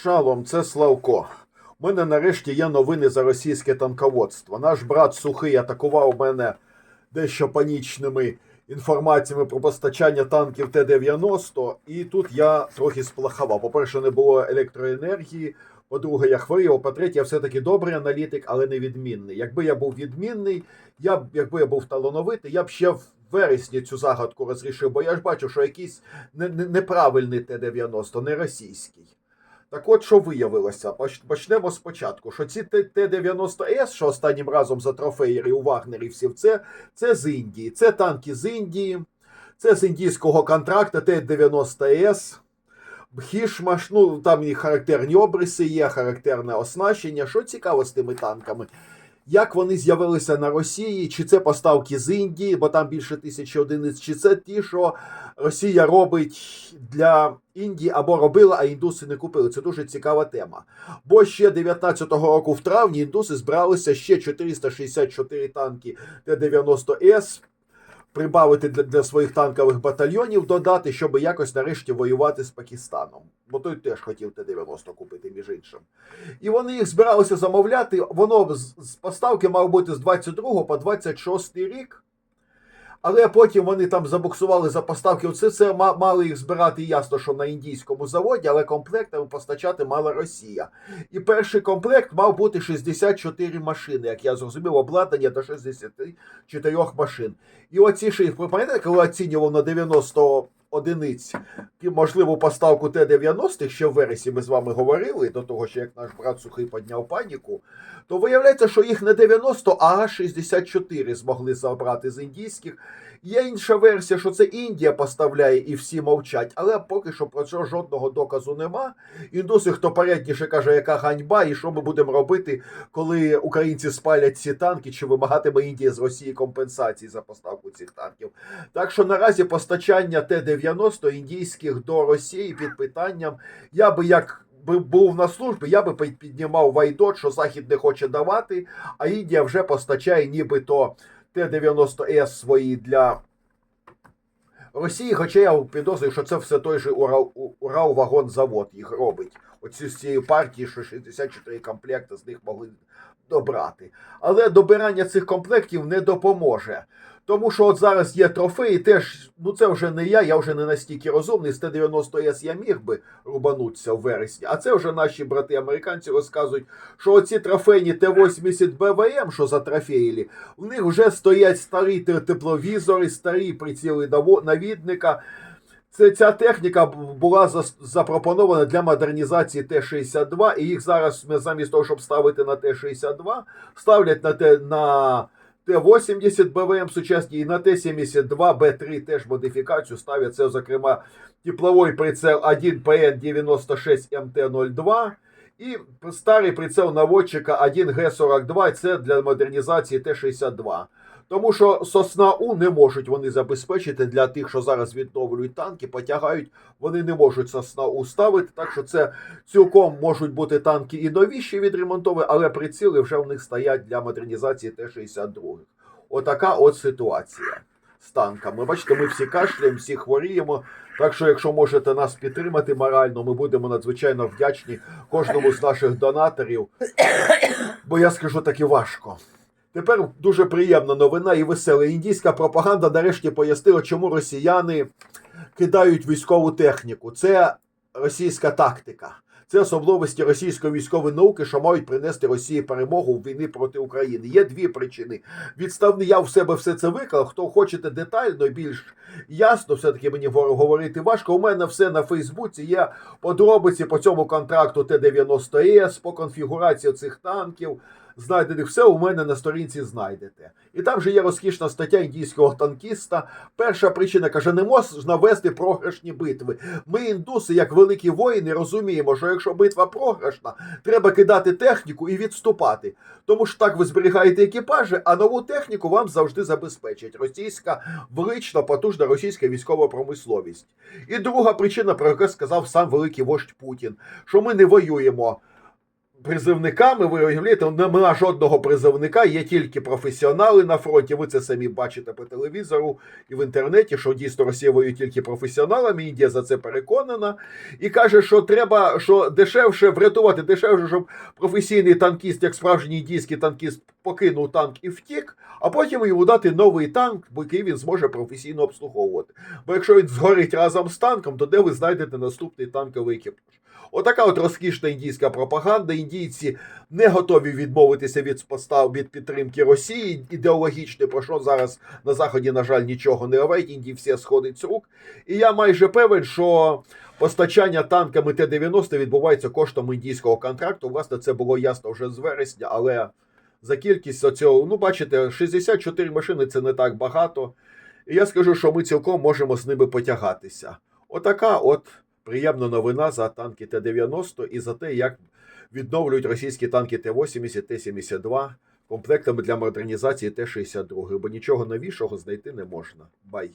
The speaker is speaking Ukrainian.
Шалом, це Славко. У мене нарешті є новини за російське танководство. Наш брат Сухий атакував мене дещо панічними інформаціями про постачання танків Т-90, і тут я трохи сплахував. По-перше, не було електроенергії. По-друге, я хворів. По-третє, я все-таки добрий аналітик, але не відмінний. Якби я був відмінний, я б, якби я був талановитий, я б ще в вересні цю загадку розрішив, бо я ж бачу, що якийсь не- не- неправильний Т-90, не російський. Так от, що виявилося? Почнемо спочатку. Що ці Т- Т-90С, що останнім разом за трофеєрів у вагнерівців, це, це з Індії. Це танки з Індії, це з індійського контракта Т-90С. Хішмаш, ну там і характерні обриси є, характерне оснащення. Що цікаво з тими танками? Як вони з'явилися на Росії? Чи це поставки з Індії, бо там більше тисячі одиниць, чи це ті, що Росія робить для Індії або робила, а індуси не купили. Це дуже цікава тема. Бо ще 19-го року в травні індуси збиралися ще 464 танки Т-90С прибавити для, для своїх танкових батальйонів, додати, щоб якось нарешті воювати з Пакистаном. Бо той теж хотів Т-90 купити, між іншим. І вони їх збиралися замовляти. Воно з, з поставки мав бути з 22 по 26 рік. Але потім вони там забуксували за поставки. Оце це ма- мали їх збирати ясно, що на індійському заводі, але комплектами постачати мала Росія. І перший комплект мав бути 64 машини, як я зрозумів, обладнання до 64 машин. І оці ж, ви пам'ятаєте, коли оцінював на 90 одиниць можливу поставку Т-90, ще в вересні ми з вами говорили, до того, що як наш брат Сухий підняв паніку, то виявляється, що їх не 90, а 64 змогли забрати з індійських. Є інша версія, що це Індія поставляє і всі мовчать, але поки що про це жодного доказу нема. Індуси, хто порядніше каже, яка ганьба, і що ми будемо робити, коли українці спалять ці танки, чи вимагатиме Індія з Росії компенсації за поставку цих танків. Так що наразі постачання Т-90 індійських до Росії під питанням. Я би як би був на службі, я би піднімав вайдот, що Захід не хоче давати, а Індія вже постачає нібито Т-90С свої для Росії, хоча я підозрюю, що це все той же Урал, Уралвагонзавод їх робить. Оці з цієї партії, що 64 комплекти з них могли добрати. Але добирання цих комплектів не допоможе. Тому що от зараз є трофеї, теж, ну це вже не я, я вже не настільки розумний. З Т-90С я міг би рубанутися в вересні. А це вже наші брати американці розказують, що оці трофейні Т-80 БВМ, що затрофеїли, в них вже стоять старі тепловізори, старі приціли навідника. Це ця техніка була запропонована для модернізації Т-62, і їх зараз замість того, щоб ставити на Т-62, ставлять на Т на Т-80 БВМ сучасні і на Т-72 Б3 теж модифікацію ставлять. Це, зокрема, тепловий прицел 1ПН96 МТ-02 і старий прицел наводчика 1Г42. Це для модернізації Т-62. Тому що сосна У не можуть вони забезпечити для тих, що зараз відновлюють танки, потягають, вони не можуть сосна У ставити. Так що це цілком можуть бути танки і новіші відремонтовані, але приціли вже в них стоять для модернізації Т-62. Отака от ситуація з танками. Бачите, ми всі кашляємо, всі хворіємо. Так що, якщо можете нас підтримати морально, ми будемо надзвичайно вдячні кожному з наших донаторів. Бо я скажу таки важко. Тепер дуже приємна новина і весела. Індійська пропаганда нарешті пояснила, чому росіяни кидають військову техніку. Це російська тактика. Це особливості російської військової науки, що мають принести Росії перемогу в війні проти України. Є дві причини. Відставний я в себе все це виклав. Хто хочете детально більш ясно, все-таки мені говорити важко. У мене все на Фейсбуці є подробиці по цьому контракту Т-90С, по конфігурації цих танків. Знайдених все у мене на сторінці знайдете. І там же є розкішна стаття індійського танкіста. Перша причина каже: не можна вести програшні битви. Ми, індуси, як великі воїни, розуміємо, що якщо битва програшна, треба кидати техніку і відступати. Тому що так ви зберігаєте екіпажі, а нову техніку вам завжди забезпечить російська велична, потужна російська військова промисловість. І друга причина, про яку сказав сам великий вождь Путін, що ми не воюємо призивниками, ви уявляєте, нема жодного призивника, є тільки професіонали на фронті. Ви це самі бачите по телевізору і в інтернеті, що дійсно Росія воює тільки професіоналами. Індія за це переконана і каже, що треба що дешевше врятувати, дешевше, щоб професійний танкіст, як справжній індійський танкіст, покинув танк і втік, а потім йому дати новий танк, який він зможе професійно обслуговувати. Бо якщо він згорить разом з танком, то де ви знайдете наступний танковий екіпаж? Отака от розкішна індійська пропаганда. Індійці не готові відмовитися від постав від підтримки Росії ідеологічної, про що зараз на заході, на жаль, нічого не говорить. Індії все сходить з рук. І я майже певен, що постачання танками Т-90 відбувається коштом індійського контракту. Власне, це було ясно вже з вересня, але за кількість оцього, ну бачите, 64 машини це не так багато. І я скажу, що ми цілком можемо з ними потягатися. Отака от приємна новина за танки Т-90 і за те, як відновлюють російські танки Т-80, Т-72 комплектами для модернізації Т-62, бо нічого новішого знайти не можна. Бай.